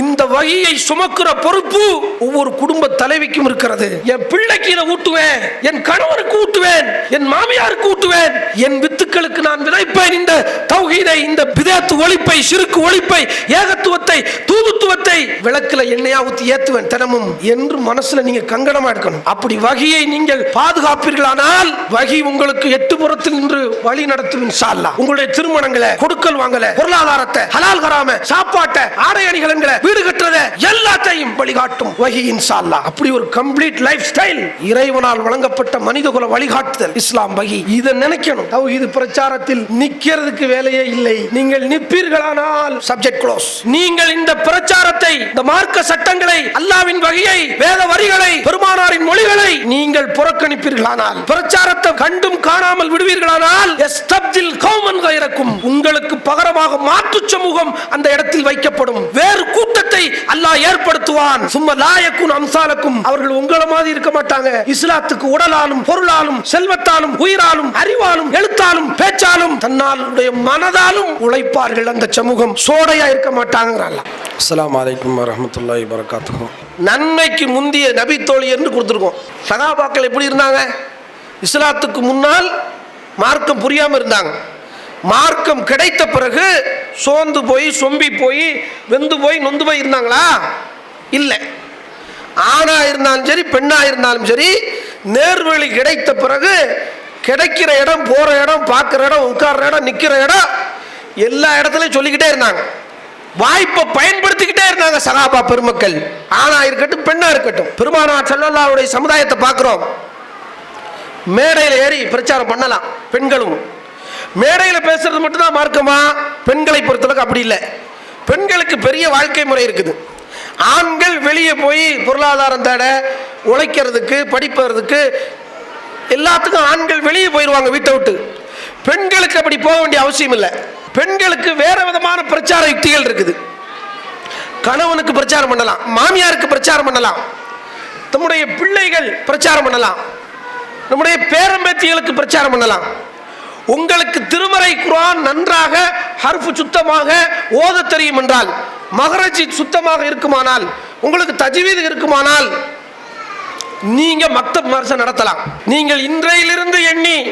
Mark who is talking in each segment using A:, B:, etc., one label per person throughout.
A: இந்த வகையை சுமக்கிற பொறுப்பு ஒவ்வொரு குடும்ப தலைவிக்கும் இருக்கிறது. என் பிள்ளைக்கு இதை ஊட்டுவேன் என் கணவர் ஊட்டுவேன் என் மாமியாருக்கு கூட்டுவேன். என் வித்துக்களுக்கு நான் விதைப்பேன். இந்த தௌஹீதை இந்த பிதேத்து ஒழிப்பை சிறுக்கு ஒழிப்பை ஏகத்துவத்தை தூதுத்துவத்தை விளக்குல எண்ணெயா ஊத்தி ஏத்துவேன் தினமும் என்று மனசுல நீங்க கங்கணமா எடுக்கணும். அப்படி வகையை நீங்கள் பாதுகாப்பீர்களானால் வகி உங்களுக்கு எட்டு புறத்தில் நின்று வழி நடத்தும் சால்லா உங்களுடைய திருமணங்களை கொடுக்கல் வாங்கல பொருளாதாரத்தை ஹலால் கராம சாப்பாட்டை ஆடை அணிகலன்களை வீடு கட்டுறத எல்லாத்தையும் வழிகாட்டும் வகி இன்ஷா அப்படி ஒரு கம்ப்ளீட் லைஃப் ஸ்டைல் இறைவனால் வழங்கப்பட்ட மனிதகுல வழிகாட்டுதல் இஸ்லாம் வகி. இதை நினைக்கணும். இது பிரச்சாரத்தில் நிக்கிறதுக்கு வேலையே இல்லை. நீங்கள் நிற்பீர்களானால் சப்ஜெக்ட் க்ளோஸ் நீங்கள் இந்த பிரச்சாரத்தை இந்த மார்க்க சட்டங்களை அல்லாவின் வகையை வேத வரிகளை பெருமானாரின் மொழிகளை நீங்கள் புறக்கணிப்பீர்களானால் பிரச்சாரத்தை கண்டும் காணாமல் விடுவீர்களானால் எஸ்தப்தில் கௌமன் கைரக்கும் உங்களுக்கு பகரமாக மாற்று சமூகம் அந்த இடத்தில் வைக்கப்படும். வேறு கூட்டத்தை அல்லாஹ் ஏற்படுத்துவான். சும்மா லாயக்கும் அம்சாலக்கும். அவர்கள் உங்கள மாதிரி இருக்க மாட்டாங்க. இஸ்லாத்துக்கு உடலாலும் பொருளாலும் செல்வத்தாலும் உயிராலும் அறிவாலும் எழுத்தாலும் பேச்சாலும் தன்னாலுடைய மனதாலும் உழைப்பார்கள் அந்த சமூகம். சோடையா இருக்க மாட்டாங்க அஸ்ஸலாமு அலைக்கும் வரஹ்மத்துல்லாஹி வரகாத்துஹு நன்மைக்கு முந்திய நபி தோழி என்று கொடுத்துருக்கோம். சகாபாக்கள் எப்படி இருந்தாங்க? இஸ்லாத்துக்கு முன்னால் மார்க்கம் புரியாம இருந்தாங்க. மார்க்கம் கிடைத்த பிறகு சோர்ந்து போய் சொம்பி போய் வெந்து போய் நொந்து போய் இருந்தாங்களா? இல்லை. ஆணா இருந்தாலும் சரி பெண்ணா இருந்தாலும் சரி நேர்வழி கிடைத்த பிறகு கிடைக்கிற இடம் போற இடம் பார்க்குற இடம் உட்கார்ற இடம் நிற்கிற இடம் எல்லா இடத்துலையும் சொல்லிக்கிட்டே இருந்தாங்க. வாய்ப்பை பயன்படுத்திக்கிட்டே இருந்தாங்க சகாபா பெருமக்கள். ஆணா இருக்கட்டும் பெண்ணா இருக்கட்டும். பெருமானார் செல்லல்லாவுடைய சமுதாயத்தை பார்க்குறோம். மேடையில் ஏறி பிரச்சாரம் பண்ணலாம் பெண்களும். மேடையில் பேசுறது மட்டும்தான் மார்க்கமா? பெண்களை பொறுத்தளவுக்கு அப்படி இல்லை. பெண்களுக்கு பெரிய வாழ்க்கை முறை இருக்குது. ஆண்கள் வெளியே போய் பொருளாதாரம் தேட உழைக்கிறதுக்கு படிப்பதுக்கு எல்லாத்துக்கும் ஆண்கள் வெளியே போயிடுவாங்க வீட்டை விட்டு. பெண்களுக்கு அப்படி போக வேண்டிய அவசியம் இல்லை. பெண்களுக்கு வேற விதமான பிரச்சார யுக்திகள் இருக்குது. கணவனுக்கு பிரச்சாரம் பண்ணலாம் மாமியாருக்கு பிரச்சாரம் பண்ணலாம். நம்முடைய பிள்ளைகள் பிரச்சாரம் பண்ணலாம். நம்முடைய பேரம்பேத்திகளுக்கு பிரச்சாரம் பண்ணலாம். உங்களுக்கு திருமறை குரான் நன்றாக ஹர்ஃபு சுத்தமாக ஓத தெரியும் என்றால் மகரஜி சுத்தமாக இருக்குமானால் உங்களுக்கு தஜ்வீது இருக்குமானால் நீங்க மக்தப் மர்சம் நடத்தலாம். நீங்கள் இன்றையிலிருந்து எண்ணி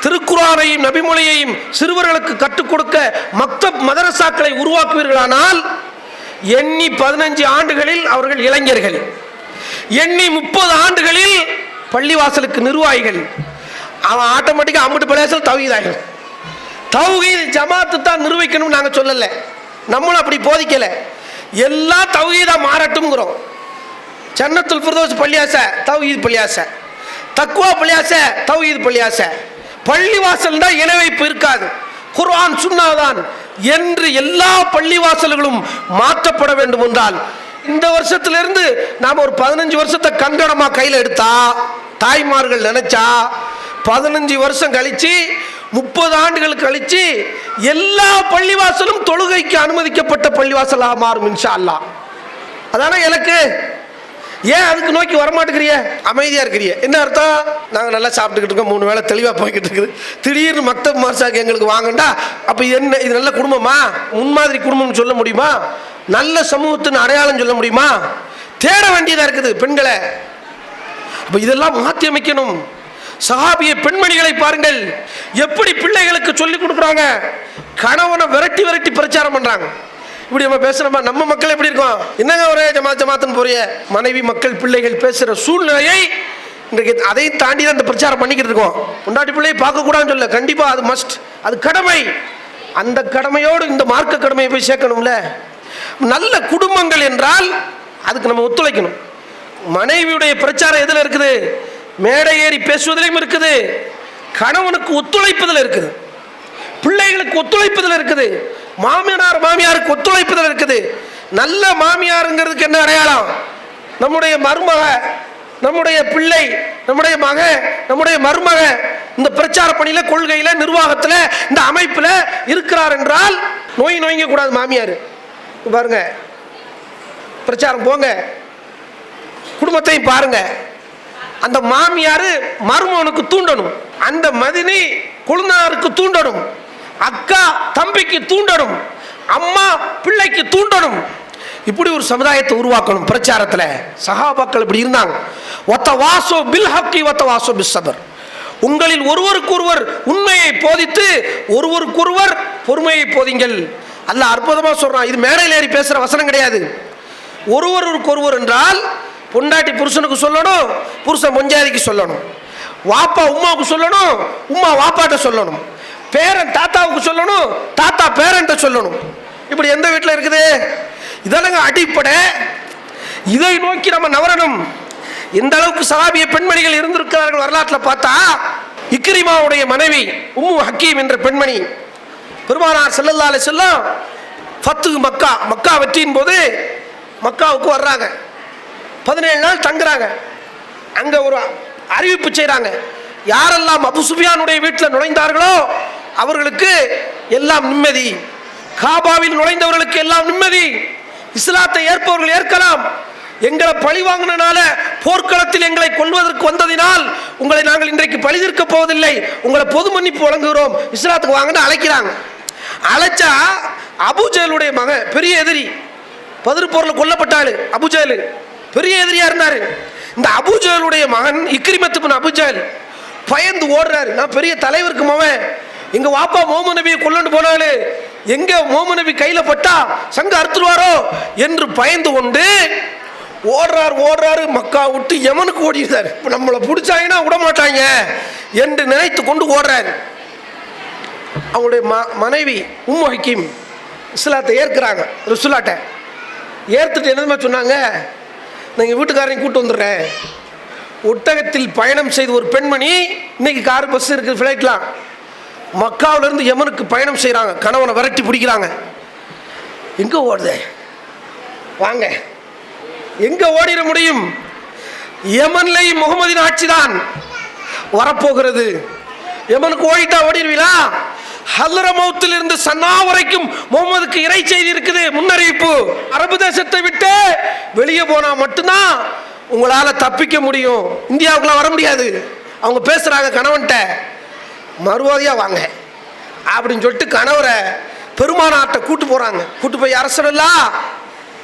A: திருக்குறானையும் நபிமொழியையும் சிறுவர்களுக்கு கற்றுக் கொடுக்க மக்தப் மதரசாக்களை உருவாக்குவீர்களானால் எண்ணி பதினஞ்சு ஆண்டுகளில் அவர்கள் இளைஞர்கள். எண்ணி முப்பது ஆண்டுகளில் பள்ளிவாசலுக்கு நிர்வாகிகள். அவன் ஆட்டோமேட்டிக்காக அம்பட்டு பிரதேசம் தௌஹீதாகிடும் தௌஹீத் ஜமாத்து தான் நிர்வகிக்கணும்னு நாங்கள் சொல்லலை. நம்மளும் அப்படி போதிக்கலை. எல்லாம் தௌஹீதா மாறட்டும்ங்கிறோம். ஜன்னத்துல் ஃபிர்தௌஸ் பள்ளியாச தௌஹீத் பள்ளியாச. தக்குவா பள்ளியாச தௌஹீத் பள்ளியாச. பள்ளிவாசல் தான் இணைவைப்பு இருக்காது. குர்ஆன் சுன்னாதான் என்று எல்லா பள்ளிவாசல்களும் மாற்றப்பட வேண்டும் என்றால் இந்த வருஷத்திலிருந்து நாம் ஒரு பதினஞ்சு வருஷத்தை கங்கணமா கையில் எடுத்தா தாய்மார்கள் நினைச்சா பதினஞ்சு வருஷம் கழிச்சு முப்பது ஆண்டுகள் கழிச்சு எல்லா பள்ளிவாசலும் தொழுகைக்கு அனுமதிக்கப்பட்ட பள்ளிவாசலாக மாறும் இன்ஷா அல்லா அதானே எனக்கு? ஏன் அதுக்கு நோக்கி வரமாட்டேங்கிறிய? அமைதியாக இருக்கிறிய. என்ன அர்த்தம்? நாங்கள் நல்லா சாப்பிட்டுக்கிட்டு இருக்கோம் மூணு வேளை தெளிவாக போய்கிட்டு இருக்குது. திடீர்னு மற்ற மாசாக்கு எங்களுக்கு வாங்கண்டா அப்போ என்ன இது நல்ல குடும்பமா? முன்மாதிரி குடும்பம்னு சொல்ல முடியுமா? நல்ல சமூகத்தின் அடையாளம் சொல்ல முடியுமா? தேட வேண்டியதாக இருக்குது பெண்களை. இதெல்லாம் மாற்றி அமைக்கணும். சஹாபிய பெண்மணிகளை பாருங்கள். எப்படி பிள்ளைகளுக்கு சொல்லி கொடுக்குறாங்க? கணவனை விரட்டி விரட்டி பிரச்சாரம் பண்றாங்க. இப்படி நம்ம பேசுறோமா? நம்ம மக்கள் எப்படி இருக்கோம்? என்னங்க ஒரே ஜமாத் ஜமாத்துன்னு போறிய மனைவி மக்கள் பிள்ளைகள் பேசுற சூழ்நிலையை இன்றைக்கு அதையும் தாண்டி தான் இந்த பிரச்சாரம் பண்ணிக்கிட்டு இருக்கோம். பொண்டாட்டி பிள்ளையை பார்க்கக்கூடாதுன்னு சொல்ல கண்டிப்பாக அது மஸ்ட் அது கடமை. அந்த கடமையோடு இந்த மார்க்க கடமையை போய் சேர்க்கணும்ல? நல்ல குடும்பங்கள் என்றால் அதுக்கு நம்ம ஒத்துழைக்கணும். மனைவியுடைய பிரச்சாரம் எதில் இருக்குது? மேடை ஏறி பேசுவதிலையும் இருக்குது. கணவனுக்கு ஒத்துழைப்பதில் இருக்குது. பிள்ளைகளுக்கு ஒத்துழைப்பதில் இருக்குது. மாமியார் மாமியாருக்கு ஒத்துழைப்பதில் இருக்குது. நல்ல மாமியாருங்கிறதுக்கு என்ன அடையாளம்? நம்முடைய மருமக நம்முடைய பிள்ளை நம்முடைய மக நம்முடைய மருமக இந்த பிரச்சார பணியில கொள்கையில நிர்வாகத்தில் இந்த அமைப்பில் இருக்கிறார் என்றால் நோய் நோய்ங்க கூடாது மாமியார். பாருங்க. பிரச்சாரம் போங்க. குடும்பத்தையும் பாருங்க. அந்த மாமியார் மருமவனுக்கு தூண்டணும். அந்த மதினி குழுந்தாருக்கு தூண்டணும். அக்கா தம்பிக்கு தூண்டணும். அம்மா பிள்ளைக்கு தூண்டணும். இப்படி ஒரு சமுதாயத்தை உருவாக்கணும் பிரச்சாரத்தில். சகாபாக்கள் இப்படி இருந்தாங்க. ஒத்த வாசோ பில் ஹக்கி ஒத்த வாசோ பில் சபர் உங்களில் ஒருவருக்கொருவர் உண்மையை போதித்து ஒருவருக்கொருவர் பொறுமையை போதிங்கள். அல்ல அற்புதமாக சொல்கிறான் இது மேடையில் ஏறி பேசுகிற வசனம் கிடையாது. ஒருவருக்கொருவர் என்றால் பொண்டாட்டி புருஷனுக்கு சொல்லணும் புருஷன் பொஞ்சாதிக்கு சொல்லணும். வாப்பா உமாவுக்கு சொல்லணும் உமா வாப்பாட்ட சொல்லணும். பேரன் தாத்தாவுக்கு சொல்லணும் தாத்தா பேரன்ட்ட சொல்லணும். இப்படி எந்த வீட்டில் இருக்குது? இதெல்லாம் அடிப்படை. இதை நோக்கி நம்ம நவரணும். எந்த அளவுக்கு சலாபிய பெண்மணிகள் இருந்திருக்கிறார்கள் வரலாற்றில் பார்த்தா இக்ரிமாவுடைய மனைவி உம்மு ஹக்கீம் என்ற பெண்மணி பெருமானார் செல்லல்லாலே செல்லும் ஃபத்து மக்கா மக்கா வெற்றியின் போது மக்காவுக்கு வர்றாங்க. பதினேழு நாள் தங்குறாங்க. அங்க ஒரு அறிவிப்பு செய்கிறாங்க யாரெல்லாம் அபுசுபியானுடைய வீட்டில் நுழைந்தார்களோ அவர்களுக்கு எல்லாம் நிம்மதி. காபாவில் நுழைந்தவர்களுக்கு எல்லாம் நிம்மதி. இஸ்லாத்தை ஏற்பவர்கள் ஏற்கலாம். எங்களை பழி வாங்கினால போர்க்களத்தில் எங்களை கொல்வதற்கு வந்ததினால் உங்களை நாங்கள் இன்றைக்கு பழி தீர்க்க போவதில்லை. உங்களை பொது மன்னிப்பு வழங்குகிறோம். இஸ்லாத்துக்கு வாங்கன்னு அழைக்கிறாங்க. அழைச்சா அபுஜேலுடைய மகன் பெரிய எதிரி. பதிரு போரில் கொல்லப்பட்டாள் அபுஜேலு பெரிய எதிரியா இருந்தாரு. இந்த அபுஜாலுடைய மகன் இக்ரிமத்து அபுஜால் பயந்து ஓடுறாரு. நான் பெரிய தலைவருக்கு மவன் எங்க வாப்பா மோம நபியை கொல்லண்டு போனாலு எங்க மோம நபி கையில பட்டா சங்க அறுத்துருவாரோ? என்று பயந்து கொண்டு ஓடுறார் ஓடுறாரு. மக்கா விட்டு எமனுக்கு ஓடிடுறாரு இப்போ நம்மளை பிடிச்சாங்கன்னா விட மாட்டாங்க என்று நினைத்து கொண்டு ஓடுறாரு. அவங்களுடைய ம மனைவி உம்மு ஹக்கீம் இஸ்லாத்தை ஏற்கிறாங்க. ருசுலாட்டை ஏற்றுட்டு என்னதுமா சொன்னாங்க? நான் எங்கள் கூட்டு வந்துடுறேன். ஒட்டகத்தில் பயணம் செய்த ஒரு பெண்மணி இன்னைக்கு கார் பஸ் இருக்குது ஃப்ளைட்லாம் மக்காவிலேருந்து யமனுக்கு பயணம் செய்கிறாங்க கணவனை விரட்டி பிடிக்கிறாங்க. எங்கே ஓடுதே? வாங்க. எங்கே ஓடிட முடியும்? யமன்லேயும் முகமதின் ஆட்சி தான் வரப்போகிறது. யமனுக்கு ஓடிட்டா ஓடிடுவீங்களா? ஹல்ரமௌத்தில் இருந்து சன்னா வரைக்கும் முகமதுக்கு இறை செய்தி இருக்குது. முன்னறிவிப்பு. அரபு தேசத்தை விட்டு வெளியே போனா மட்டும்தான் உங்களால தப்பிக்க முடியும். இந்தியாவுக்குலாம் வர முடியாது. அவங்க பேசுறாங்க கணவன்கிட்ட மறுவாதியா வாங்க. அப்படின்னு சொல்லிட்டு கணவரை பெருமானாட்டை கூட்டு போறாங்க. கூட்டு போய் அரசன் இல்லா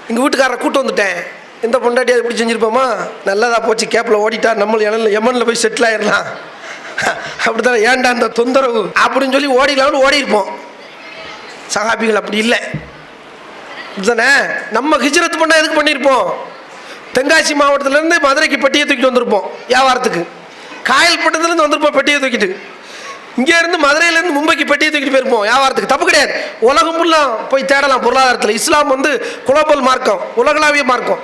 A: எங்கள் வீட்டுக்காரரை கூட்டு வந்துட்டேன். எந்த பொண்டாட்டி அது இப்படி செஞ்சிருப்போமா? நல்லதா போச்சு. கேப்பில் ஓடிட்டா நம்மளும் எமன்ல எமன்ல போய் செட்டில் ஆயிடலாம் அப்படித்தான்? ஏன்டா அந்த தொந்தரவு? அப்படின்னு சொல்லி ஓடிடலாம்னு ஓடி இருப்போம் சகாபிகள் அப்படி இல்லை. தானே நம்ம ஹிஜ்ரத் பண்ணால் எதுக்கு பண்ணியிருப்போம்? தென்காசி மாவட்டத்திலேருந்து மதுரைக்கு பெட்டியை தூக்கிட்டு வந்திருப்போம் வியாபாரத்துக்கு. காயல்பட்டத்துலேருந்து வந்திருப்போம் பெட்டியை தூக்கிட்டு. இங்கே இருந்து மதுரையிலேருந்து மும்பைக்கு பெட்டியை தூக்கிட்டு போயிருப்போம் வியாபாரத்துக்கு. தப்பு கிடையாது. உலகம் ஃபுல்லாக போய் தேடலாம் பொருளாதாரத்தில். இஸ்லாம் வந்து குளோபல் மார்க்கம் உலகளாவிய மார்க்கம்.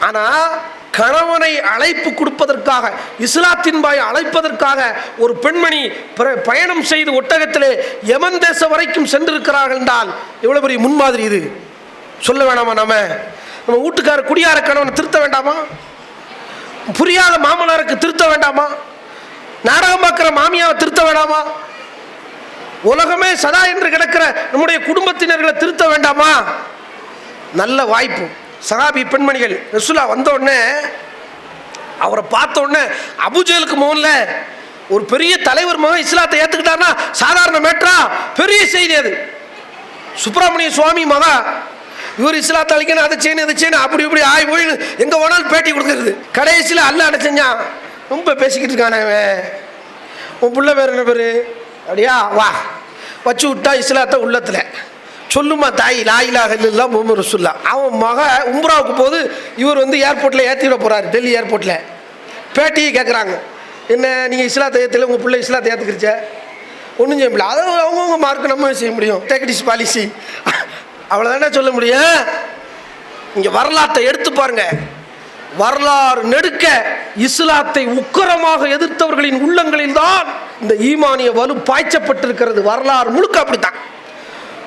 A: ஆனால் கணவனை அழைப்பு கொடுப்பதற்காக இஸ்லாத்தின் பாய் அழைப்பதற்காக ஒரு பெண்மணி பிர- பயணம் செய்து ஒட்டகத்திலே யமன் தேசம் வரைக்கும் சென்றிருக்கிறார்கள் என்றால் எவ்வளோ பெரிய முன்மாதிரி இது? சொல்ல வேணாமா நம்ம நம்ம வீட்டுக்கார குடியார கணவனை திருத்த வேண்டாமா? புரியாத மாமனாருக்கு திருத்த வேண்டாமா? நாடகம் பார்க்குற மாமியாவை திருத்த வேண்டாமா? உலகமே சதா என்று கிடக்கிற நம்முடைய குடும்பத்தினர்களை திருத்த வேண்டாமா? நல்ல வாய்ப்பு. சகாபி பெண்மணிகள் ரசுல்லா வந்தோடனே அவரை பார்த்தோடனே அபுஜேலுக்கு மோனில் ஒரு பெரிய தலைவர் மகன் இஸ்லாத்தை ஏற்றுக்கிட்டாருன்னா சாதாரண மேட்ரா பெரிய செய்தி அது. சுப்பிரமணிய சுவாமி மகா இவர் இஸ்லாத்தை அழிக்கணும் அதை செய்யணும் இதை செய்யணும் அப்படி இப்படி ஆய் போய் எங்க வேணாலும் பேட்டி கொடுக்கறது. கடைசியில் அல்ல என்ன செஞ்சான்? ரொம்ப பேசிக்கிட்டு இருக்கானே அவன் உன் பிள்ளை பேர் என்ன பேர்? அப்படியா? வா. வச்சு விட்டா இஸ்லாத்தை உள்ளத்தில். சொல்லுமா தாய் லாயிலாக இல்லா முகமது ரசுல்லா அவன் மக உம்ராவுக்கு போது இவர் வந்து ஏர்போர்ட்டில் ஏற்றி விட டெல்லி ஏர்போர்ட்டில் பேட்டியை கேட்குறாங்க என்ன நீங்கள் இஸ்லாத்தை ஏற்றல உங்கள் பிள்ளை இஸ்லாத்தை ஏற்றுக்கிருச்ச ஒன்றும் செய்ய முடியல. அதை அவங்கவுங்க மார்க் நம்ம செய்ய முடியும். டெக்னிஸ் பாலிசி அவ்வளோதானே சொல்ல முடியும்? இங்கே வரலாற்றை எடுத்து பாருங்க. வரலாறு நெடுக்க இஸ்லாத்தை உக்கரமாக எதிர்த்தவர்களின் உள்ளங்களில் தான் இந்த ஈமானிய வலு பாய்ச்சப்பட்டிருக்கிறது. வரலாறு முழுக்க அப்படித்தான்.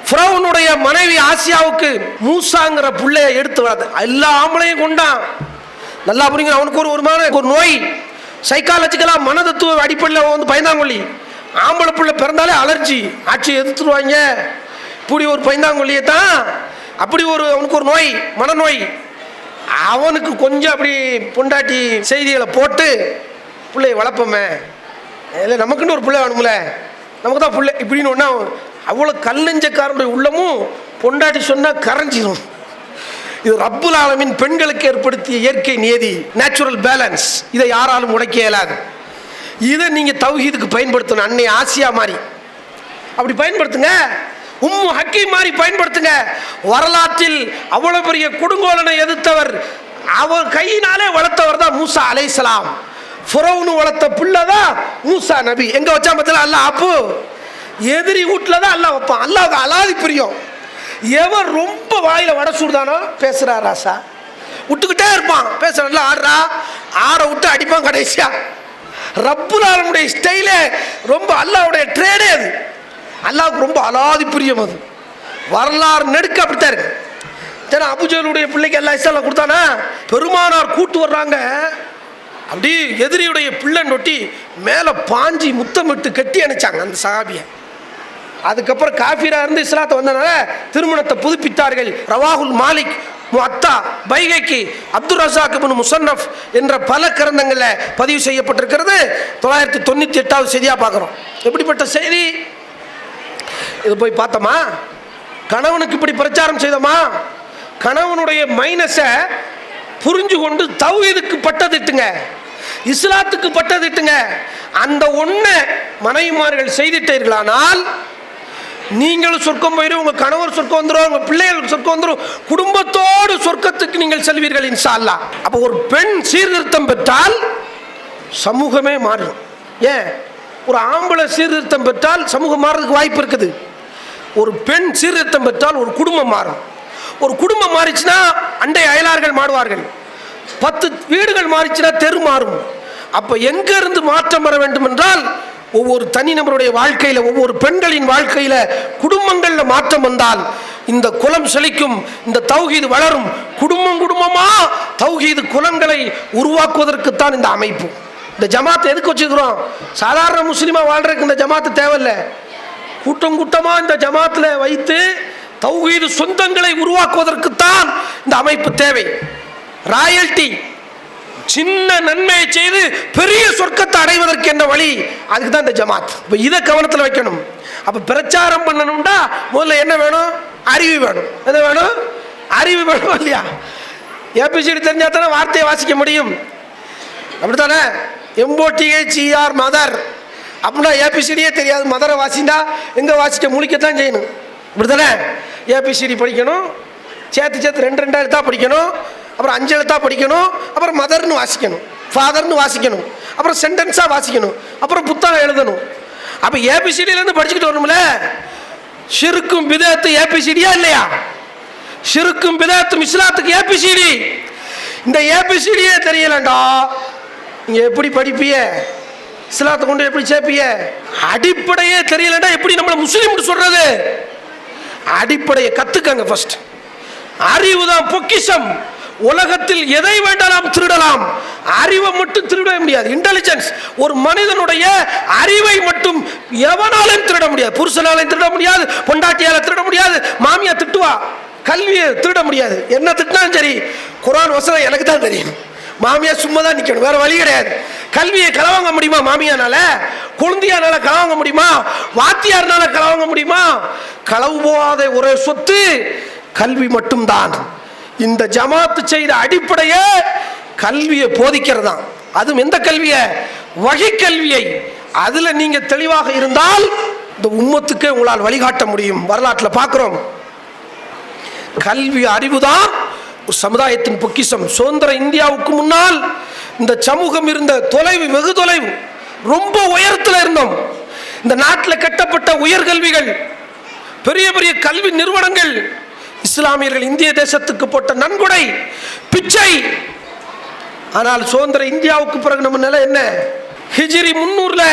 A: ஃப்ரௌனுடைய மனைவி ஆசியாவுக்கு மூசாங்கிற பிள்ளைய எடுத்து வராது எல்லா ஆம்பளையும் கொண்டான். நல்லா புரியுங்க அவனுக்கு ஒரு ஒரு மாதிரி ஒரு நோய். சைக்காலஜிக்கலாக மனதத்துவ அடிப்படையில் அவன் வந்து பயந்தாங்கொல்லி ஆம்பளை பிள்ளை பிறந்தாலே அலர்ஜி. ஆட்சி எதிர்த்துருவாங்க. இப்படி ஒரு பயந்தாங்கொல்லியை தான் அப்படி ஒரு அவனுக்கு ஒரு நோய் மனநோய். அவனுக்கு கொஞ்சம் அப்படி பொண்டாட்டி செய்திகளை போட்டு பிள்ளைய வளர்ப்போமே. இல்லை நமக்குன்னு ஒரு பிள்ளை வேணும்ல. நமக்கு தான் பிள்ளை. இப்படின்னு ஒன்றா அவ்வளோ கல்லஞ்சக்காரனுடைய உள்ளமும் பொண்டாட்டி சொன்னால் கரைஞ்சிடும் இது ரப்புல் ஆலமின் பெண்களுக்கு ஏற்படுத்திய இயற்கை நியதி நேச்சுரல் பேலன்ஸ் இதை யாராலும் உடைக்க இயலாது. இதை நீங்கள் தௌஹீதுக்கு பயன்படுத்தணும். அன்னை ஆசியா மாதிரி. அப்படி பயன்படுத்துங்க. உம்மு ஹக்கி மாதிரி பயன்படுத்துங்க. வரலாற்றில் அவ்வளோ பெரிய கொடுங்கோலனை எதிர்த்தவர் அவர் கையினாலே வளர்த்தவர் தான் மூசா அலைசலாம் ஃபுரௌனு வளர்த்த பிள்ளை தான் மூசா நபி. எங்கே வச்சா பத்தில? அல்ல அப்போ. எதிரி வீட்டில் தான் அல்லாஹ் வைப்பான். அல்லாவுக்கு அலாதி பிரியம். எவன் ரொம்ப வாயில் வடை சுடுதானோ பேசுகிறா ராசா. விட்டுக்கிட்டே இருப்பான். பேசுறா ஆடுறா. ஆற விட்டு அடிப்பான் கடைசியாக ரப்புலாலனுடைய ஸ்டைலே ரொம்ப அல்லாஹ்வுடைய ட்ரேடே அது. அல்லாவுக்கு ரொம்ப அலாதி பிரியம் அது. வரலாறு நெடுக்க அப்படித்தான் இருக்கு. சரி அபுஜலுடைய பிள்ளைக்கு எல்லா இஸ்லாம் கொடுத்தானா பெருமானார் கூட்டு வர்றாங்க. அப்படி எதிரியுடைய பிள்ளை நொட்டி மேலே பாஞ்சி முத்தமிட்டு கட்டி அணைச்சாங்க அந்த சகாபியை அதுக்கப்புறம் காஃபிரா இருந்து இஸ்லாத்தை வந்தனால திருமணத்தை புதுப்பித்தார்கள். ரவாகுல் மாலிக் முத்தா பைகைக்கு அப்துல் ரசாக் இப்னு முசன்னஃப் என்ற பல கிரந்தங்களில் பதிவு செய்யப்பட்டிருக்கிறது. தொள்ளாயிரத்தி தொண்ணூற்றி எட்டாவது செய்தியாக பார்க்குறோம். எப்படிப்பட்ட செய்தி? இது போய் பார்த்தோமா? கணவனுக்கு இப்படி பிரச்சாரம் செய்தோமா? கணவனுடைய மைனஸை புரிஞ்சு கொண்டு தௌஹீதுக்கு பட்டதிட்டுங்க இஸ்லாத்துக்கு பட்டதிட்டுங்க அந்த ஒன்றை மனைவிமார்கள் செய்திட்டீர்களானால் நீங்களும் சொர்க்கம் போயிடும் உங்கள் கணவர் சொர்க்கம் வந்துடும் உங்கள் பிள்ளைகளுக்கு சொர்க்கம் வந்துடும் குடும்பத்தோடு சொர்க்கத்துக்கு நீங்கள் செல்வீர்கள் இன்சால்லா அப்போ ஒரு பெண் சீர்திருத்தம் பெற்றால் சமூகமே மாறும். ஏன்? ஒரு ஆம்பளை சீர்திருத்தம் பெற்றால் சமூகம் மாறுறதுக்கு வாய்ப்பு இருக்குது. ஒரு பெண் சீர்திருத்தம் பெற்றால் ஒரு குடும்பம் மாறும். ஒரு குடும்பம் மாறிச்சுன்னா அண்டை அயலார்கள் மாறுவார்கள். பத்து வீடுகள் மாறிச்சுன்னா தெரு மாறும். அப்போ எங்கேருந்து மாற்றம் வர வேண்டும் என்றால் ஒவ்வொரு தனிநபருடைய வாழ்க்கையில் ஒவ்வொரு பெண்களின் வாழ்க்கையில் குடும்பங்களில் மாற்றம் வந்தால் இந்த குலம் செழிக்கும் இந்த தௌஹீது வளரும் குடும்பம் குடும்பமாக தௌஹீது குலங்களை உருவாக்குவதற்குத்தான் இந்த அமைப்பு. இந்த ஜமாத்தை எதுக்கு வச்சுக்கிறோம் சாதாரண முஸ்லீமாக வாழ்கிறதுக்கு இந்த ஜமாத்து தேவையில்லை. கூட்டம் கூட்டமாக இந்த ஜமாத்தில் வைத்து தௌஹீது சொந்தங்களை உருவாக்குவதற்குத்தான் இந்த அமைப்பு தேவை. ராயல்டி சின்ன நன்மையை செய்து பெரிய சொர்க்கத்தை அடைவதற்கு என்ன வழி? அதுக்கு தான் இந்த ஜமாத். இப்போ இதை கவனத்தில் வைக்கணும். அப்போ பிரச்சாரம் பண்ணணும்டா முதல்ல என்ன வேணும்? அறிவு வேணும். என்ன வேணும்? அறிவு வேணும் இல்லையா? ஏபிசிடி தெரிஞ்சா தானே வார்த்தையை வாசிக்க முடியும். அப்படித்தானே? எம்போடிஹெச்இஆர் மதர் அப்படின்னா ஏபிசிடியே தெரியாது. மதரை வாசிண்டா எங்கே வாசிக்க? முழிக்கத்தான் செய்யணும். இப்படித்தானே ஏபிசிடி படிக்கணும். சேர்த்து சேர்த்து ரெண்டு ரெண்டாயிரத்தா படிக்கணும். அப்புறம் அஞ்சு எழுத்தாக படிக்கணும் அப்புறம் மதர்னு வாசிக்கணும் ஃபாதர்னு வாசிக்கணும் அப்புறம் சென்டென்ஸாக வாசிக்கணும் அப்புறம் புத்தகம் எழுதணும். அப்போ ஏபிசிடியிலேருந்து படிச்சுக்கிட்டு வரணும்ல? ஷிருக்கும் பிதத்து ஏபிசிடியா இல்லையா? ஷிருக்கும் பிதத்து இஸ்லாத்துக்கு ஏபிசிடி இந்த ஏபிசிடியே தெரியலண்டா நீங்கள் எப்படி படிப்பிய? இஸ்லாத்தை கொண்டு எப்படி சேர்ப்பிய? அடிப்படையே தெரியலண்டா எப்படி நம்மளை முஸ்லீம் சொல்கிறது அடிப்படையை கற்றுக்கங்க ஃபஸ்ட் அறிவு தான் பொக்கிஷம். உலகத்தில் எதை வேண்டாம் திருடலாம்? அறிவை மட்டும் திருட முடியாது. இன்டெலிஜென்ஸ் ஒரு மனிதனுடைய அறிவை மட்டும் எவனாலையும் திருட முடியாது. புருஷனாலையும் திருட முடியாது. பொண்டாட்டியால திருட முடியாது. மாமியா திட்டுவா? கல்வியை திருட முடியாது. என்ன திட்டினாலும் சரி குரான் வசனம் எனக்கு தான் தெரியும். மாமியா சும்மா தான் நிற்கணும் வேற வழி கிடையாது. கல்வியை களவாங்க முடியுமா மாமியானால குழந்தையானால களவாங்க முடியுமா? வாத்தியார்னால களவாங்க முடியுமா? களவு போகாத ஒரே சொத்து கல்வி மட்டும்தான். இந்த ஜமாத்து செய்த அடிப்படையே கல்வியை போதிக்கிறதாம். அதுவும் எந்த கல்வியை? வகை கல்வியை அதுல நீங்க தெளிவாக இருந்தால் இந்த உம்மத்துக்கே உங்களால் வழிகாட்ட முடியும். வரலாற்றில் பார்க்குறோம். கல்வி அறிவுதான் தான் சமுதாயத்தின் பொக்கிஷம். சுதந்திர இந்தியாவுக்கு முன்னால் இந்த சமூகம் இருந்த தொலைவு வெகு தொலைவு ரொம்ப உயரத்தில் இருந்தோம். இந்த நாட்டில் கட்டப்பட்ட உயர்கல்விகள் பெரிய பெரிய கல்வி நிறுவனங்கள் இஸ்லாமியர்கள் இந்திய தேசத்துக்கு போட்ட நன்கொடை பிச்சை. ஆனால் சுதந்திர இந்தியாவுக்கு பிறகு நம்ம நிலை என்ன? ஹிஜிரி முன்னூறுல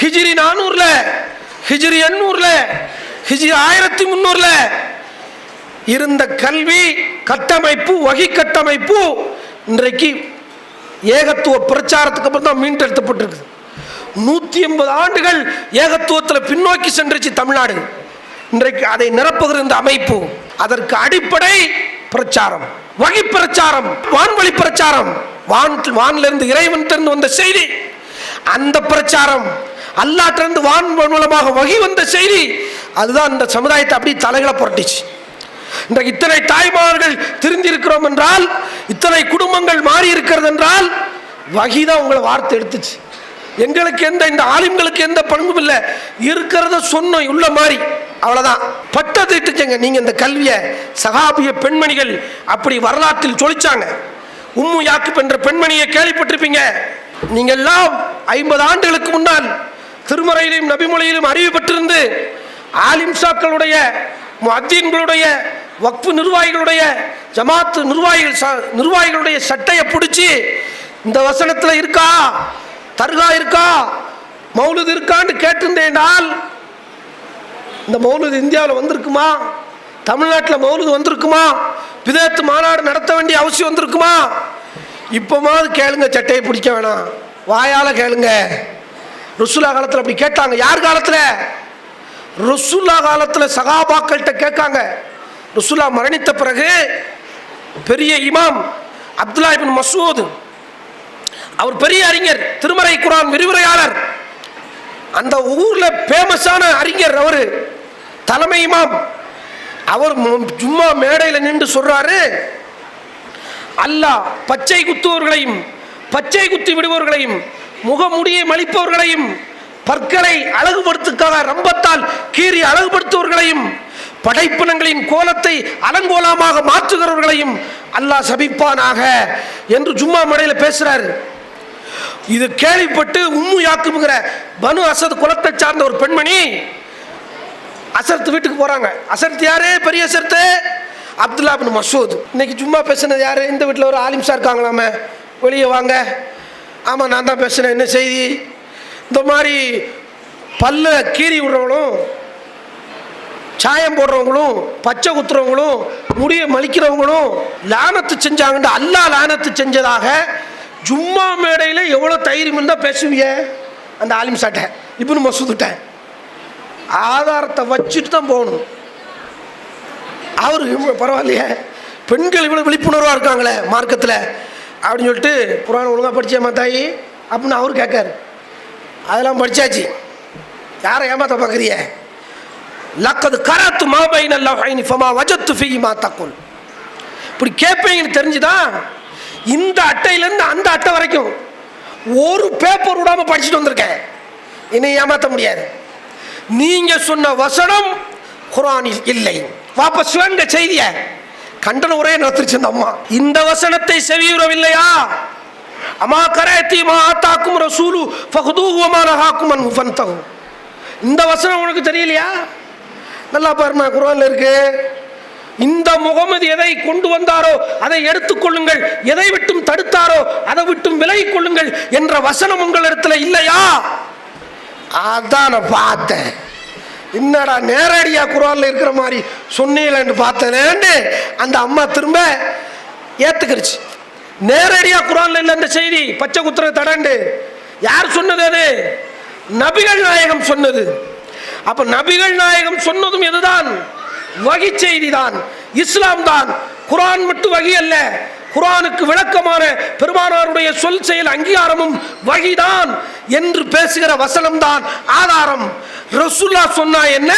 A: ஹிஜிரி நானூறுல ஹிஜிரி எண்ணூறுல ஹிஜிரி ஆயிரத்தி முன்னூறுல இருந்த கல்வி கட்டமைப்பு வகை கட்டமைப்பு இன்றைக்கு ஏகத்துவ பிரச்சாரத்துக்கு அப்புறம் தான் மீண்டெடுக்கப்பட்டிருக்குது நூற்றி எண்பது ஆண்டுகள் ஏகத்துவத்தில் பின்னோக்கி சென்றுச்சு தமிழ்நாடு. இன்றைக்கு அதை நிரப்புகிற இந்த அமைப்பு அதற்கு அடிப்படை பிரச்சாரம் வகை பிரச்சாரம் வான்வழி பிரச்சாரம் வான் வானிலிருந்து இறைவன் வந்த செய்தி. அந்த பிரச்சாரம் அல்லாட்டிலிருந்து வான் மூலமாக வகி வந்த செய்தி அதுதான் இந்த சமுதாயத்தை அப்படியே தலைகளை புரட்டிச்சு. இன்றைக்கு இத்தனை தாய்மார்கள் திருந்திருக்கிறோம் என்றால் இத்தனை குடும்பங்கள் மாறி இருக்கிறது என்றால் வகிதான் உங்களை வார்த்தை எடுத்துச்சு. எங்களுக்கு எந்த இந்த ஆலிம்களுக்கு எந்த பண்பும் இல்லை இருக்கிறத சொன்னோம் உள்ள மாதிரி அவ்வளோதான் பட்டத்தை இட்டுச்சங்க. நீங்கள் இந்த கல்வியை சகாபிய பெண்மணிகள் அப்படி வரலாற்றில் சொலிச்சாங்க உம்மு யாக்கு என்ற பெண்மணியை கேள்விப்பட்டிருப்பீங்க. நீங்கள் எல்லாம் ஐம்பது ஆண்டுகளுக்கு முன்னால் திருமறையிலும் நபிமொழியிலும் அறிவு பெற்றிருந்து மத்தியங்களுடைய வக்பு வக்ஃபு நிர்வாகிகளுடைய ஜமாத்து நிர்வாகிகள் ச- நிர்வாகிகளுடைய சட்டையை பிடிச்சி இந்த வசனத்தில் இருக்கா? தர்கா இருக்கா? மௌலுது இருக்கான்னு கேட்டிருந்தேனால் இந்த மௌலுது இந்தியாவில் வந்திருக்குமா? தமிழ்நாட்டில் மௌலுது வந்திருக்குமா? விதத்து மாநாடு நடத்த வேண்டிய அவசியம் வந்திருக்குமா? இப்போமாவது கேளுங்க சட்டையை பிடிக்க வேணாம். வாயால் கேளுங்க. ருசுலா காலத்தில் அப்படி கேட்டாங்க. யார் காலத்தில்? ருசுல்லா காலத்தில் சகாபாக்கள்கிட்ட கேட்காங்க. ருசுல்லா மரணித்த பிறகு பெரிய இமாம் அப்துல்லா இபின் மசூத் அவர் பெரிய அறிஞர் திருமறை குரான் விரிவுரையாளர். அந்த ஊரில் ஃபேமஸான அறிஞர் அவர். தலைமை இமாம். அவர் சும்மா மேடையில் நின்று சொல்றாரு அல்லாஹ் பச்சை குத்துவர்களையும் பச்சை குத்தி விடுபவர்களையும் முகமுடியை மலிப்பவர்களையும் பற்களை அழகுபடுத்துக்காக ரம்பத்தால் கீறி அழகுபடுத்துவர்களையும் படைப்பினங்களின் கோலத்தை அலங்கோலமாக மாற்றுகிறவர்களையும் அல்லாஹ் சபிப்பானாக என்று ஜும்மா மடையில் பேசுறாரு. இது கேள்விப்பட்டு உம்மு யாக்குங்கிற பனு அசத் குலத்தை சார்ந்த ஒரு பெண்மணி அசர்த்து வீட்டுக்கு போறாங்க. அசர்த் யாரு? பெரிய அசர்த்து? அப்துல்லா பின் மசூத். இன்னைக்கு சும்மா பேசுனது யாரு? இந்த வீட்டில் ஒரு ஆலிம்சா இருக்காங்களாமே? வெளியே வாங்க. ஆமாம் நான் தான் பேசுனேன் என்ன செய்தி? இந்த மாதிரி பல்ல கீறி விடுறவங்களும் சாயம் போடுறவங்களும் பச்சை குத்துறவங்களும் முடியை மலிக்கிறவங்களும் லானத்து செஞ்சாங்கன்னு அல்லாஹ் லானத்து செஞ்சதாக ஜும்மா மேடையில் எவ்வளோ தைரியம் இருந்தால் பேசுவீங்க அந்த ஆலிம் சாட்டை இப்னு மசூதுட்டேன் ஆதாரத்தை வச்சுட்டு தான் போகணும். அவர் பரவாயில்லையே. பெண்கள் இவ்வளோ விழிப்புணர்வாக இருக்காங்களே மார்க்கத்தில். அப்படின்னு சொல்லிட்டு புராணம் ஒழுங்காக படிச்சேம்மா தாயி? அப்படின்னு அவர் கேட்காரு. அதெல்லாம் படிச்சாச்சு. யாரை ஏமாத்த பார்க்குறிய லக்கது கராத்து மாபை நல்ல ஃபமா வஜத்து ஃபீ மாத்தாக்குள் இப்படி கேட்பீங்கன்னு தெரிஞ்சுதான் இந்த அட்டையிலேருந்து அந்த அட்டை வரைக்கும் ஒரு பேப்பர் விடாமல் படிச்சுட்டு வந்திருக்கேன். என்னை ஏமாற்ற முடியாது. நீங்க சொன்ன வசனம் குரானில் இல்லை. வாபஸ் வேண்ட செய்திய. கண்டன உரையை நடத்திருச்சு அந்த அம்மா. இந்த வசனத்தை செவியுறவில்லையா? அம்மா கரேத்தி மா ஆத்தாக்கும் ரசூலு ஃபஹுதூஹு ஹாக்குமன் அன் இந்த வசனம் உனக்கு தெரியலையா? நல்லா பாருமா குரான்ல இருக்கு. இந்த முகமது எதை கொண்டு வந்தாரோ அதை எடுத்துக்கொள்ளுங்கள் எதை விட்டும் தடுத்தாரோ அதை விட்டும் விலகிக் கொள்ளுங்கள் என்ற வசனம் உங்களிடத்துல இல்லையா? அதான் நான் பார்த்தேன். என்னடா நேரடியா குரானில் இருக்கிற மாதிரி சொன்னீங்களேன்னு பார்த்தேனேன்னு அந்த அம்மா திரும்ப ஏத்துக்கிருச்சு. நேரடியா குரானில் இல்லை அந்த செய்தி பச்சை குத்துற தடண்டு. யார் சொன்னது அது? நபிகள் நாயகம் சொன்னது. அப்போ நபிகள் நாயகம் சொன்னதும் எதுதான்? வகை செய்தி தான். இஸ்லாம் தான். குரான் மட்டும் வகி அல்ல. குரானுக்கு விளக்கமான பெருமானாருடைய சொல் செயல் அங்கீகாரமும் வழிதான் என்று பேசுகிற வசனம் தான் ஆதாரம். ரசுல்லா சொன்னா என்ன?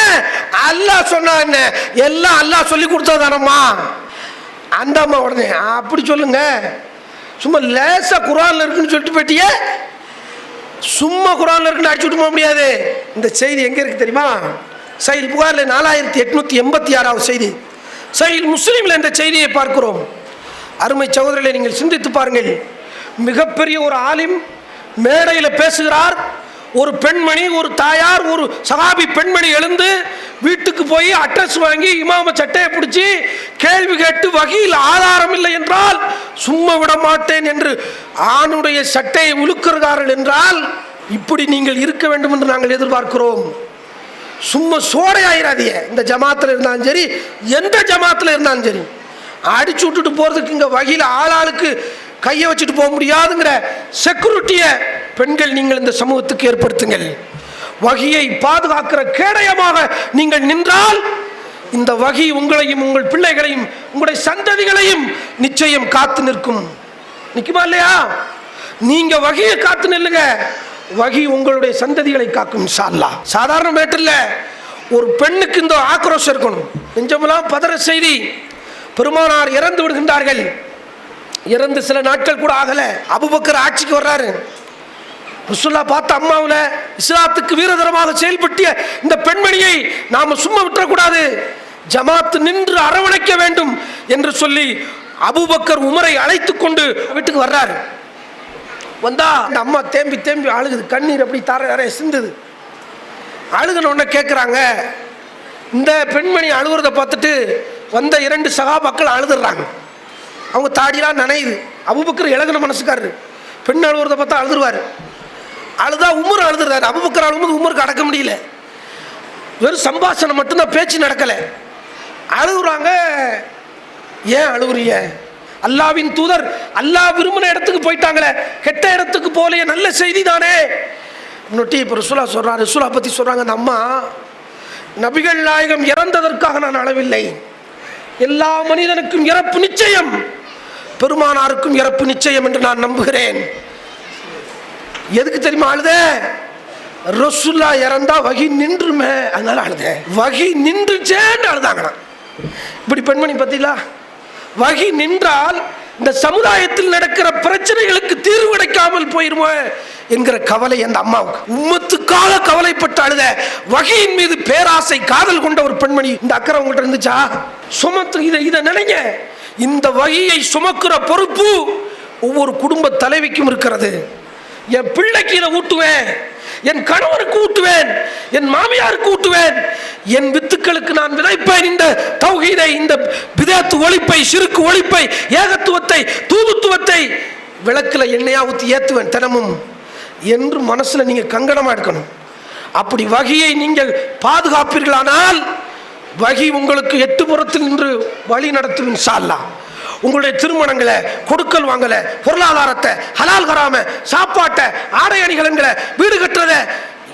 A: அல்லாஹ் சொன்னா என்ன? எல்லாம் அல்லாஹ் சொல்லி கொடுத்ததானம்மா அந்த அம்மா உடனே அப்படி சொல்லுங்க. சும்மா லேசா குரான்ல இருக்குன்னு சொல்லிட்டு போயிட்டியே. சும்மா குரான்ல இருக்குன்னு அடிச்சுட்டு போக முடியாது. இந்த செய்தி எங்க இருக்கு தெரியுமா? சைல் புகார்ல நாலாயிரத்தி எட்நூத்தி எண்பத்தி ஆறாவது செய்தி. சைல் முஸ்லீம்ல இந்த செய்தியை பார்க்கிறோம். அருமை சகோதரர்களை நீங்கள் சிந்தித்து பாருங்கள். மிகப்பெரிய ஒரு ஆலிம் மேடையில் பேசுகிறார். ஒரு பெண்மணி ஒரு தாயார் ஒரு சகாபி பெண்மணி எழுந்து வீட்டுக்கு போய் அட்ரஸ் வாங்கி இமாம சட்டையை பிடிச்சி கேள்வி கேட்டு வகையில் ஆதாரம் இல்லை என்றால் சும்மா விட மாட்டேன் என்று ஆணுடைய சட்டையை உழுக்கிறார்கள் என்றால் இப்படி நீங்கள் இருக்க வேண்டும் என்று நாங்கள் எதிர்பார்க்கிறோம். சும்மா சோடையாயிராதிய இந்த ஜமாத்தில் இருந்தாலும் சரி எந்த ஜமாத்தில் இருந்தாலும் சரி. அடிச்சு விட்டுட்டு போகிறதுக்கு இங்கே வகையில் ஆளாளுக்கு கையை வச்சுட்டு போக முடியாதுங்கிற செக்யூரிட்டியை பெண்கள் நீங்கள் இந்த சமூகத்துக்கு ஏற்படுத்துங்கள். வகையை பாதுகாக்கிற கேடயமாக நீங்கள் நின்றால் இந்த வகை உங்களையும் உங்கள் பிள்ளைகளையும் உங்களுடைய சந்ததிகளையும் நிச்சயம் காத்து நிற்கும். நிற்குமா இல்லையா? நீங்க வகையை காத்து நில்லுங்க. வகி உங்களுடைய சந்ததிகளை காக்கும் சால்லா சாதாரண மேட்டில் ஒரு பெண்ணுக்கு இந்த ஆக்ரோஷம் இருக்கணும். நெஞ்சமெல்லாம் பதற செய்தி. பெருமானார் இறந்து விடுகின்றார்கள். இறந்து சில நாட்கள் கூட ஆகலை. அபுபக்கர் ஆட்சிக்கு வர்றாரு. ரசுல்லா பார்த்த அம்மாவில் இஸ்லாத்துக்கு வீரதரமாக செயல்பட்டிய இந்த பெண்மணியை நாம் சும்மா விட்டுறக்கூடாது. ஜமாத்து நின்று அரவணைக்க வேண்டும் என்று சொல்லி அபுபக்கர் உமரை அழைத்து கொண்டு வீட்டுக்கு வர்றாரு. வந்தா அந்த அம்மா தேம்பி தேம்பி அழுகுது. கண்ணீர் அப்படி தர நிறைய சிந்துது. அழுகுன உடனே கேட்குறாங்க இந்த பெண்மணி அழுகுறத பார்த்துட்டு வந்த இரண்டு சகாபாக்கள் அழுதுடுறாங்க அவங்க தாடியெல்லாம் நனையுது. அபுபக்கர் இழகுன மனசுக்காரரு. பெண் அழுகுறத பார்த்தா அழுதுருவார். அழுதா உமர் அழுதுறாரு. அபுபக்கர் அழுகும்போது உமருக்கு அடக்க முடியல. வெறும் சம்பாஷணம் மட்டும்தான் பேச்சு நடக்கலை. அழுகுறாங்க. ஏன் அழுகுறிய அல்லாவின் தூதர் அல்லாஹ் விரும்பின இடத்துக்கு போயிட்டாங்களே. கெட்ட இடத்துக்கு போலையே நல்ல செய்தி தானே. முன்னொட்டி இப்போ ருசுலா சொல்கிறான் ருசுலா பற்றி சொல்கிறாங்க அந்த அம்மா நபிகள் நாயகம் இறந்ததற்காக நான் அளவில்லை எல்லா மனிதனுக்கும் இறப்பு நிச்சயம். பெருமானாருக்கும் இறப்பு நிச்சயம் என்று நான் நம்புகிறேன். எதுக்கு தெரியுமா அழுத? ரசுல்லா இறந்தா வகி நின்றுமே. அதனால அழுத. வகி நின்றுச்சேன்னு அழுதாங்கண்ணா இப்படி பெண்மணி பார்த்தீங்களா? வகி நின்றால் இந்த சமுதாயத்தில் நடக்கிற பிரச்சனைகளுக்கு தீர்வு கிடைக்காமல் போயிருமோ என்கிற கவலை அந்த அம்மாவுக்கு. உம்மத்துக்காக கவலைப்பட்டு அழுத வகையின் மீது பேராசை காதல் கொண்ட ஒரு பெண்மணி இந்த அக்கறை உங்கள்கிட்ட இருந்துச்சா? சுமத்து இதை இதை நினைங்க. இந்த வகையை சுமக்கிற பொறுப்பு ஒவ்வொரு குடும்ப தலைவிக்கும் இருக்கிறது. என் பிள்ளைக்கு இதை ஊட்டுவேன். என் கணவருக்கு ஊட்டுவேன். என் மாமியாருக்கு ஊட்டுவேன். என் வித்துக்களுக்கு நான் விதைப்பேன். இந்த தௌஹீதை இந்த விதத்து ஒழிப்பை சிறுக்கு ஒழிப்பை ஏகத்துவத்தை தூதுத்துவத்தை விளக்கில் எண்ணெயா ஊற்றி ஏற்றுவேன் தினமும். என்று மனசில் நீங்கள் கங்கணமாக எடுக்கணும். அப்படி வகையை நீங்கள் பாதுகாப்பீர்களானால் வகி உங்களுக்கு எட்டு புறத்தில் நின்று வழி நடத்தும் சால்லா உங்களுடைய திருமணங்களை கொடுக்கல் வாங்கல பொருளாதாரத்தை ஹலால் கராம சாப்பாட்டை ஆடை அணிகலன்களை வீடு கட்டுறத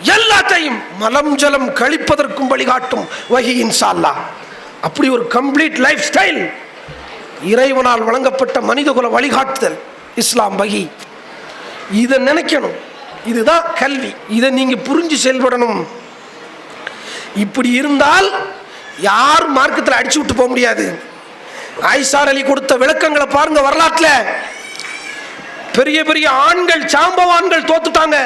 A: எல்லாத்தையும் மலம் ஜலம் கழிப்பதற்கும் வழிகாட்டும் வகி சால்லா அப்படி ஒரு கம்ப்ளீட் லைஃப் ஸ்டைல் இறைவனால் வழங்கப்பட்ட மனிதகுல வழிகாட்டுதல் இஸ்லாம் வகி. இதை நினைக்கணும். இதுதான் கல்வி. இதை நீங்க புரிஞ்சு செயல்படணும். இப்படி இருந்தால் யார் மார்க்கத்தில் அடிச்சு விட்டு போக முடியாது. ஐசார் அலி கொடுத்த விளக்கங்களை பாருங்க வரலாற்றில். பெரிய பெரிய ஆண்கள் சாம்பவான்கள் தோத்துட்டாங்க.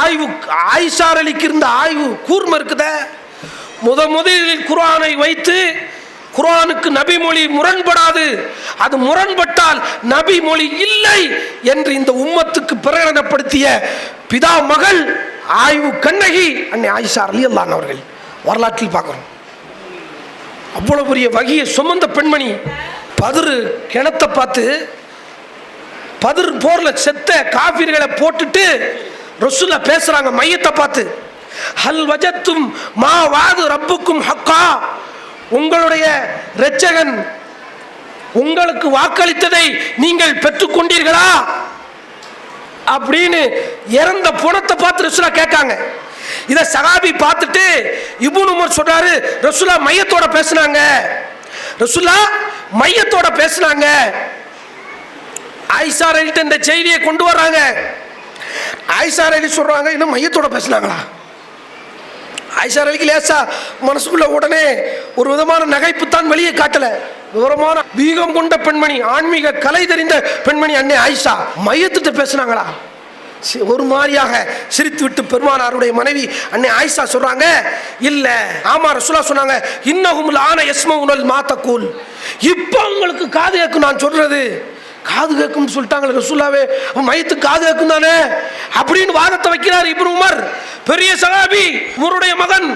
A: ஆய்வு ஆயிஷார் அலிக்கு இருந்த ஆய்வு கூர்மை இருக்குதே? முத முதலில் குர்ஆனை வைத்து குர்ஆனுக்கு நபி மொழி முரண்படாது. அது முரண்பட்டால் நபி மொழி இல்லை என்று இந்த உம்மத்துக்கு பிரகடனப்படுத்திய பிதா மகள் ஆய்வு கண்ணகி அன்னை ஆயிஷா அலி அல்லான் அவர்கள் வரலாற்றில் பார்க்குறோம். அவ்வளோ பெரிய வகையை சுமந்த பெண்மணி பதிரு கிணத்தை பார்த்து பதிர் போரில் செத்த காஃபிர்களை போட்டுட்டு ரசுல்லா பேசுகிறாங்க மையத்தை பார்த்து. ஹல் வஜத்தும் மா வாது ரப்புக்கும் ஹக்கா. உங்களுடைய இரட்சகன் உங்களுக்கு வாக்களித்ததை நீங்கள் பெற்றுக்கொண்டீர்களா? அப்படின்னு இறந்த புணத்தை பார்த்து ரசுலா கேட்காங்க. இதை சகாபி பார்த்துட்டு இபுன் உமர் சொல்றாரு ரசுல்லா மையத்தோட பேசுனாங்க. ரசுல்லா மையத்தோட பேசுனாங்க. ஐசார் அலிட்ட இந்த செய்தியை கொண்டு வர்றாங்க. ஐசார் அலி சொல்றாங்க இன்னும் மையத்தோட பேசுனாங்களா? ஐசார் அலிக்கு லேசா மனசுக்குள்ள உடனே ஒரு விதமான நகைப்பு தான் வெளியே காட்டல. விவரமான வீகம் கொண்ட பெண்மணி ஆன்மீக கலை தெரிந்த பெண்மணி அன்னை ஆயிஷா மையத்திட்ட பேசுனாங்களா? ஒரு மாதிரியாக சிரித்து விட்டு பெருமானாருடைய மனைவி அன்னை ஆயிஷா சொல்றாங்க இல்ல ஆமா ரசுலா சொன்னாங்க இன்னகுமுல் ஆன எஸ்ம உணல் மாத்தக்கூல். இப்போ உங்களுக்கு காது கேட்கும் நான் சொல்றது. காது கேட்கும்னு சொல்லிட்டாங்களே ரசூலாவே அவன் காது கேட்கும் தானே? அப்படின்னு வாதத்தை வைக்கிறார் இப்னு உமர். பெரிய சகாபி உமருடைய மகன்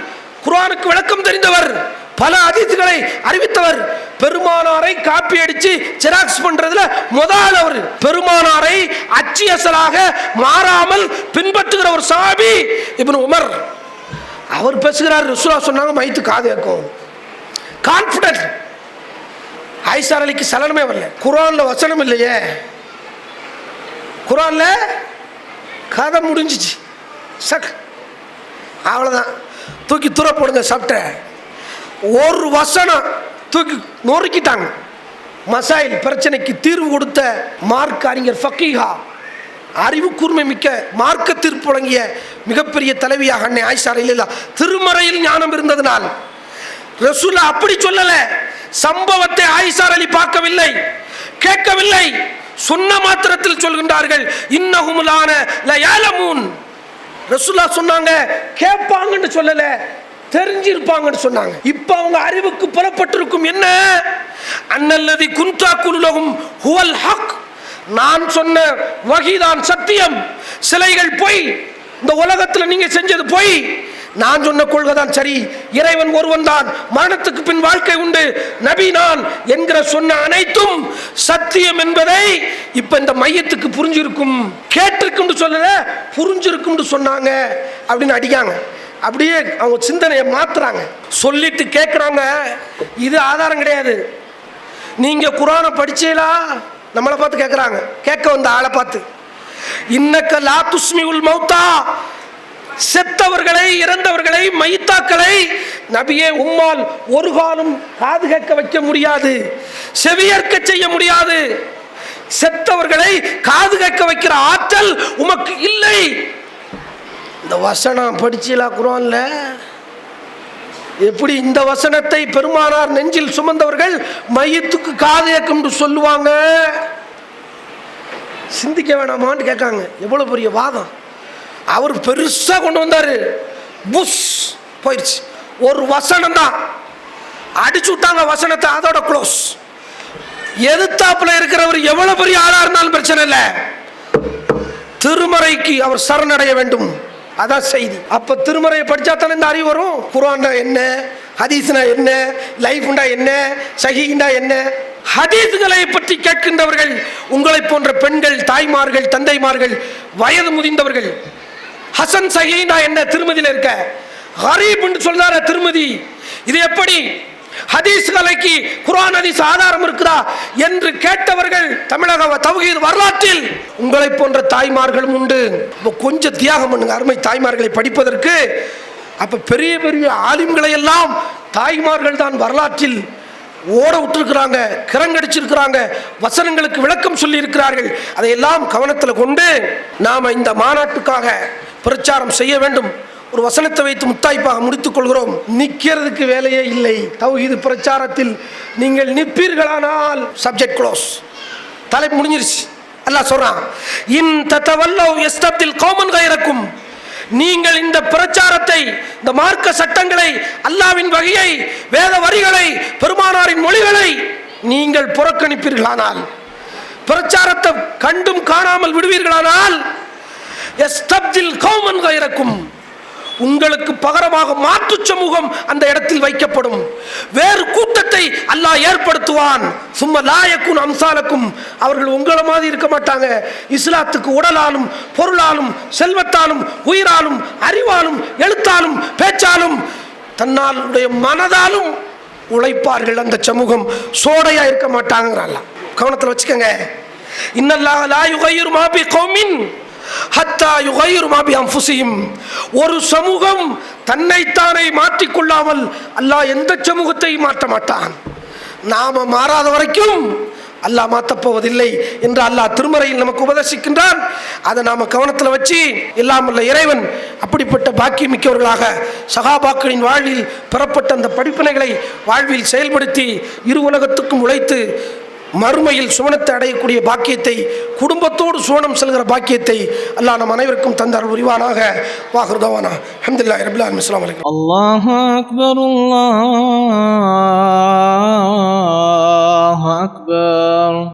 A: குர்ஆனுக்கு விளக்கம் தெரிந்தவர். பல அதித்துகளை அறிவித்தவர். பெருமானாரை காப்பி அடிச்சு ஜெராக்ஸ் பண்றதுல முதல் அவர். பெருமானாரை அச்சியசலாக மாறாமல் பின்பற்றுகிற ஒரு சாபி இப்னு உமர். அவர் பேசுகிறார் ருசுலா சொன்னாங்க மைத்து காது கேட்கும் கான்பிடன்ட் ஐசார் அலிக்கு சலனமே வரல. குரான்ல வசனம் இல்லையே. குரான்ல கதை முடிஞ்சிச்சு. சக். அவ்வளோதான் தூக்கி தூர போடுங்க சாப்பிட்ட ஒரு வசனம் தூக்கி நொறுக்கிட்டாங்க. மசாயில் பிரச்சனைக்கு தீர்வு கொடுத்த மார்க் அறிஞர் ஃபக்கீஹா அறிவு கூர்மை மிக்க மார்க்க தீர்ப்பு வழங்கிய மிகப்பெரிய தலைவியாக அன்னை ஆயிஷா இல்லா திருமறையில் ஞானம் இருந்ததனால் ரசூல்லா அப்படி சொல்லல. சம்பவத்தை ஆயிஷார் அலி பார்க்கவில்லை கேட்கவில்லை. சொன்ன மாத்திரத்தில் சொல்கின்றார்கள் இன்னகுமுலான லயாலமூன். ரசூல்லா சொன்னாங்க கேட்பாங்கன்னு சொல்லல. தெரிஞ்சிருப்பாங்கன்னு சொன்னாங்க. இப்போ அவங்க அறிவுக்கு புறப்பட்டிருக்கும் என்ன? அன்னல்லதி குந்தா குலுலகும் ஹுவல் ஹக். நான் சொன்ன வகிதான் சத்தியம். சிலைகள் பொய். இந்த உலகத்தில் நீங்க செஞ்சது பொய். நான் சொன்ன கொள்கை தான் சரி. இறைவன் ஒருவன் தான். மரணத்துக்கு பின் வாழ்க்கை உண்டு. நபி நான் என்கிற சொன்ன அனைத்தும் சத்தியம் என்பதை இப்ப இந்த மையத்துக்கு புரிஞ்சிருக்கும் கேட்டிருக்கும் சொல்லல புரிஞ்சிருக்கும் சொன்னாங்க அப்படின்னு அடிக்காங்க. அப்படியே அவங்க சிந்தனையை மாத்துறாங்க. சொல்லிட்டு கேட்குறாங்க இது ஆதாரம் கிடையாது. நீங்கள் குரானை படிச்சீங்களா? நம்மளை பார்த்து கேட்குறாங்க கேட்க வந்த ஆளை பார்த்து. இன்னக்க லா துஸ்மி உல் மௌத்தா. செத்தவர்களை இறந்தவர்களை மைத்தாக்களை நபியே உம்மால் ஒரு காலம் காது கேட்க வைக்க முடியாது. செவியேற்க செய்ய முடியாது. செத்தவர்களை காது கேட்க வைக்கிற ஆற்றல் உமக்கு இல்லை. இந்த வசனம் படிச்சீங்களா குரான்ல எப்படி இந்த வசனத்தை பெருமானார் நெஞ்சில் சுமந்தவர்கள் மையத்துக்கு காது கேட்கும் சொல்லுவாங்க? சிந்திக்க வேணாமான்னு கேட்காங்க. எவ்வளோ பெரிய வாதம். அவர் பெருசாக கொண்டு வந்தார். புஷ் போயிடுச்சு ஒரு வசனம் தான் அடிச்சு விட்டாங்க வசனத்தை அதோட க்ளோஸ் எதிர்த்தாப்புல இருக்கிறவர் எவ்வளவு பெரிய ஆளா இருந்தாலும் பிரச்சனை இல்லை. திருமறைக்கு அவர் சரணடைய வேண்டும். அதான் செய்தி. அப்ப திருமறையை படிச்சா தானே இந்த அறிவு வரும்? குரான்டா என்ன? ஹதீஸ்னா என்ன? லைஃப்ண்டா என்ன? சஹீண்டா என்ன? ஹதீஸ்களை பற்றி கேட்கின்றவர்கள் உங்களை போன்ற பெண்கள் தாய்மார்கள் தந்தைமார்கள் வயது முதிந்தவர்கள் ஹசன் சஹீண்டா என்ன? திருமதியில் இருக்க. ஹரீப் என்று சொல்றாரு திருமதி. இது எப்படி? ஹதீஸ் கலைக்கு குர்ஆன் ஹதீஸ் ஆதாரம் இருக்குதா என்று கேட்டவர்கள் தமிழக தவகீர் வரலாற்றில் உங்களை போன்ற தாய்மார்களும் உண்டு. கொஞ்சம் தியாகம் பண்ணுங்க அருமை தாய்மார்களை படிப்பதற்கு. அப்ப பெரிய பெரிய ஆலிம்களை எல்லாம் தாய்மார்கள் தான் வரலாற்றில் ஓட விட்டுருக்கிறாங்க கிரங்கடிச்சிருக்கிறாங்க வசனங்களுக்கு விளக்கம் சொல்லி இருக்கிறார்கள் அதையெல்லாம் கவனத்தில் கொண்டு நாம் இந்த மாநாட்டுக்காக பிரச்சாரம் செய்ய வேண்டும். ஒரு வசனத்தை வைத்து முத்தாய்ப்பாக முடித்துக் கொள்கிறோம் நிற்கிறதுக்கு வேலையே இல்லை. தௌஹீது பிரச்சாரத்தில் நீங்கள் நிற்பீர்களானால் சப்ஜெக்ட் க்ளோஸ் தலைப்பு முடிஞ்சிருச்சு. அல்லாஹ் சொல்றான் இன் தத்தவல்லவ் எஸ்தத்தில் கோமன் கயிறக்கும் நீங்கள் இந்த பிரச்சாரத்தை இந்த மார்க்க சட்டங்களை அல்லாவின் வகையை வேத வரிகளை பெருமானாரின் மொழிகளை நீங்கள் புறக்கணிப்பீர்களானால் பிரச்சாரத்தை கண்டும் காணாமல் விடுவீர்களானால் எஸ்தப்தில் கௌமன் கயிறக்கும் உங்களுக்கு பகரமாக மாற்று சமூகம் அந்த இடத்தில் வைக்கப்படும். வேறு கூட்டத்தை அல்லாஹ் ஏற்படுத்துவான். சும்மா லாயக்கும் அம்சாலக்கும். அவர்கள் உங்களை மாதிரி இருக்க மாட்டாங்க. இஸ்லாத்துக்கு உடலாலும் பொருளாலும் செல்வத்தாலும் உயிராலும் அறிவாலும் எழுத்தாலும் பேச்சாலும் தன்னாலுடைய மனதாலும் உழைப்பார்கள் அந்த சமூகம். சோடையா இருக்க மாட்டாங்கிறாங்க கவனத்தில் வச்சுக்கோங்க. இன்னல்லா லா யுகையுர் மாபி கௌமின். ஹத்தா யுகையுர் மாபி அன்ஃபுசிஹிம் ஒரு சமூகம் தன்னைத்தானே மாற்றிக்கொள்ளாமல் அல்லாஹ் எந்த சமூகத்தையும் மாற்ற மாட்டான். நாம மாறாத வரைக்கும் அல்லாஹ் மாற்றப் போவதில்லை என்று அல்லாஹ் திருமறையில் நமக்கு உபதேசிக்கின்றான். அதை நாம கவனத்தில் வச்சு எல்லாம் இறைவன் அப்படிப்பட்ட பாக்கி மிக்கவர்களாக சகாபாக்களின் வாழ்வில் பெறப்பட்ட அந்த படிப்பினைகளை வாழ்வில் செயல்படுத்தி இரு உலகத்துக்கும் உழைத்து மறுமையில் சுவனத்தை அடையக்கூடிய பாக்கியத்தை குடும்பத்தோடு சுவனம் செல்கிற பாக்கியத்தை அல்லாஹ் நம் அனைவருக்கும் தந்தார் உரிவானாக வாஹருதவானா அஹமதுல்லா ரபுல்லா அஸ்லாம் வலைக்கம்
B: அல்லாஹ் அக்பர் அல்லாஹ் அக்பர்.